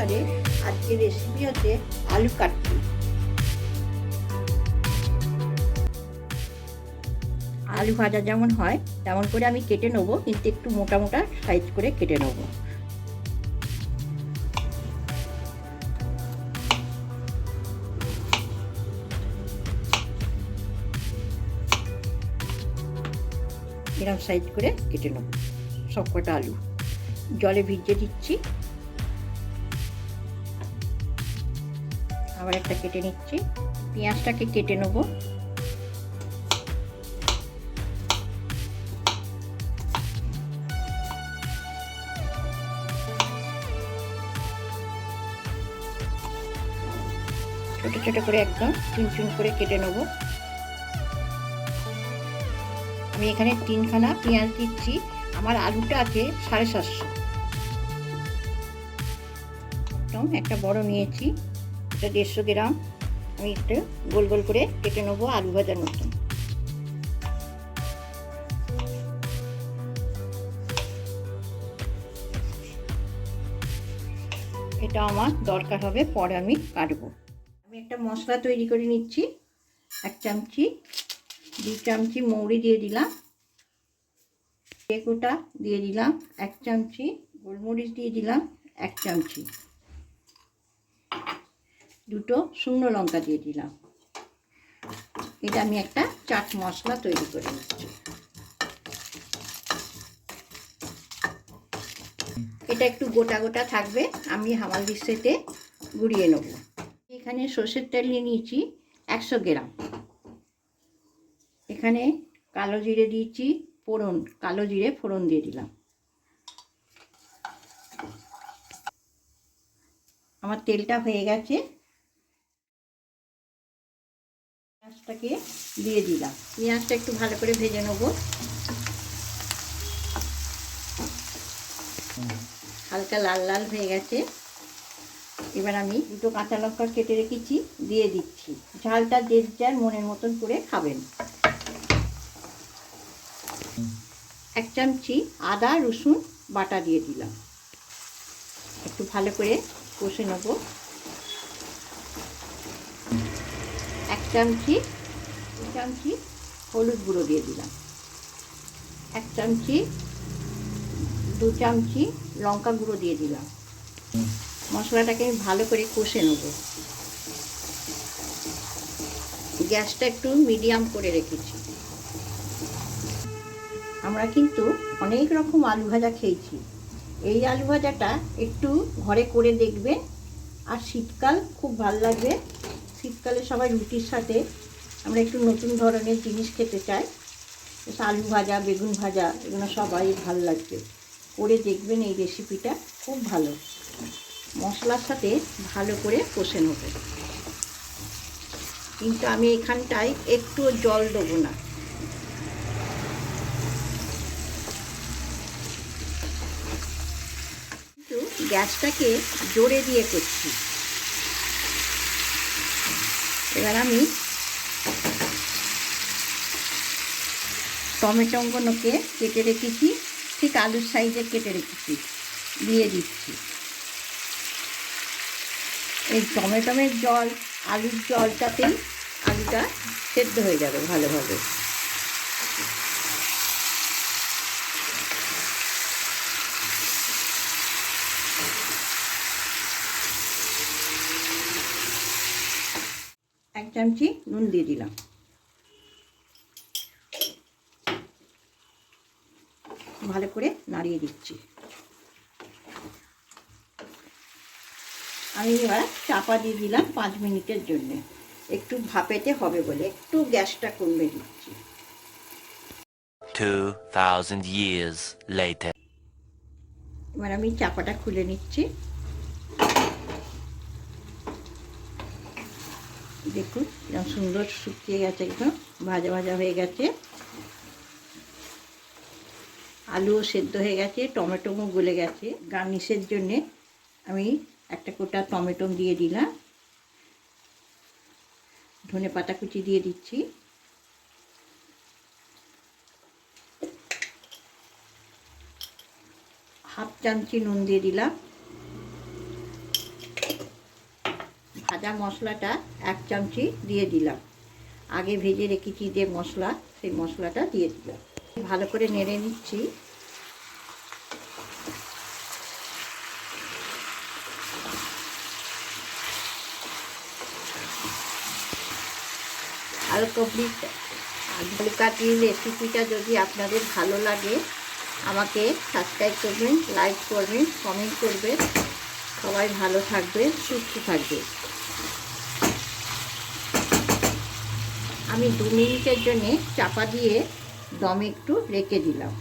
অনুসারে আজকে রেসিপি হচ্ছে আলু কাটলি। আলু ভাজা যেমন হয়, তেমন করে আমি কেটে নেব, কিন্তু একটু মোটা মোটা সাইজ করে কেটে নেব। এরম সাইজ করে কেটে নেব সব কটা আলু। জলে ভিজিয়ে দিচ্ছি। আবার একটা কেটে নিচ্ছি। পেঁয়াজটাকে কেটে নেব। ছোট ছোট করে একদম চুন চুন করে কেটে নেব। আমি এখানে তিনখানা পেঁয়াজ দিচ্ছি। আমার আলুটা আছে সাড়ে সাতশো। একদম একটা বড় নিয়েছি। এটা দেড়শো গ্রাম আমি একটু গোল গোল করে কেটে নেব আলু ভাজার মতন। এটা আমার দরকার হবে, পরে আমি কাটবো। আমি একটা মশলা তৈরি করে নিচ্ছি, এক চামচি দু চামচি মৌরি দিয়ে দিলাম টেকোটা দিয়ে দিলাম, এক চামচি গোলমরিচ দিয়ে দিলাম, এক চামচি। দুটো শুকনো লঙ্কা দিয়ে দিলাম। এটা আমি একটা চাট মশলা তৈরি করে নিচ্ছি। এটা একটু গোটা গোটা থাকবে, আমি হামাল দিস্তেতে গুঁড়িয়ে নেব। এখানে সর্ষের তেল নিয়ে নিয়েছি একশো গ্রাম। এখানে কালো জিরে দিয়েছি, ফোড়ন, কালো জিরে ফোড়ন দিয়ে দিলাম। আমার তেলটা হয়ে গেছে দিয়ে দিলাম। পেঁয়াজটা একটু ভালো করে ভেজে নেব। হালকা লাল লাল হয়ে গেছে। এবার আমি দুটো কাঁচা লঙ্কা কেটে রেখেছি, দিয়ে দিচ্ছি। ঝালটা যে যার মনের মতন করে খাবেন। এক চামচি আদা, রসুন, বাটা দিয়ে দিলাম। একটু ভালো করে কষে নেব। এক চামচি চামচি হলুদ গুঁড়ো দিয়ে দিলাম। এক চামচি দু চামচি লঙ্কা গুঁড়ো দিয়ে দিলাম। মশলাটাকে আমি ভালো করে কষে নেব। গ্যাসটা একটু মিডিয়াম করে রেখেছি। আমরা কিন্তু অনেক রকম আলু ভাজা খেয়েছি। এই আলু ভাজাটা একটু ঘরে করে দেখবেন। আর শীতকাল খুব ভালো লাগবে। শীতকালে সবাই রুটির সাথে আমরা একটু নতুন ধরনের জিনিস খেতে চাই। আলু ভাজা, বেগুন ভাজা, এগুলো সবাই ভালো লাগবে। করে দেখবেন এই রেসিপিটা খুব ভালো। মশলার সাথে ভালো করে কষে নেবে। কিন্তু আমি এখানটায় একটু জল দেবো না। কিন্তু গ্যাসটাকে জোরে দিয়ে করছি। এবার আমি টমেটোগুলোকে কেটে রেখেছি, ঠিক আলুর সাইজে কেটে রেখেছি, দিয়ে দিচ্ছি। এই টমেটোমের জল, আলুর জলটাতেই আলুটা সেদ্ধ হয়ে যাবে ভালোভাবে। এক চামচি নুন দিয়ে দিলাম। ভালো করে নাড়িয়ে দিচ্ছি। আমি এবার চাপা দিয়ে দিলাম পাঁচ মিনিটের জন্যে। একটু ভাপেতে হবে বলে একটু গ্যাসটা কমবে দিচ্ছি। 2,000 years later. এবার আমি চাপাটা খুলে নিচ্ছি। দেখুন সুন্দর শুকিয়ে গেছে একদম ভাজা ভাজা হয়ে গেছে। আলুও সেদ্ধ হয়ে গেছে টমেটোও গলে গেছে। গার্নিশের জন্যে আমি একটা কোটা টমেটো দিয়ে দিলাম। ধনে পাতা কুচি দিয়ে দিচ্ছি। হাফ চামচি নুন দিয়ে দিলাম। ভাজা মশলাটা এক চামচি দিয়ে দিলাম। আগে ভেজে রেখেছি যে মশলা, সেই মশলাটা দিয়ে দিলাম। ভালো করে নেড়ে নিচ্ছি। আলু কমপ্লিট আলু রেসিপিটা যদি আপনাদের ভালো লাগে, আমাকে সাবস্ক্রাইব করবেন লাইক করবেন কমেন্ট করবেন। সবাই ভালো থাকবে, সুস্থ থাকবে। আমি দু মিনিটের জন্যে চাপা দিয়ে দমে একটু রেখে দিলাম।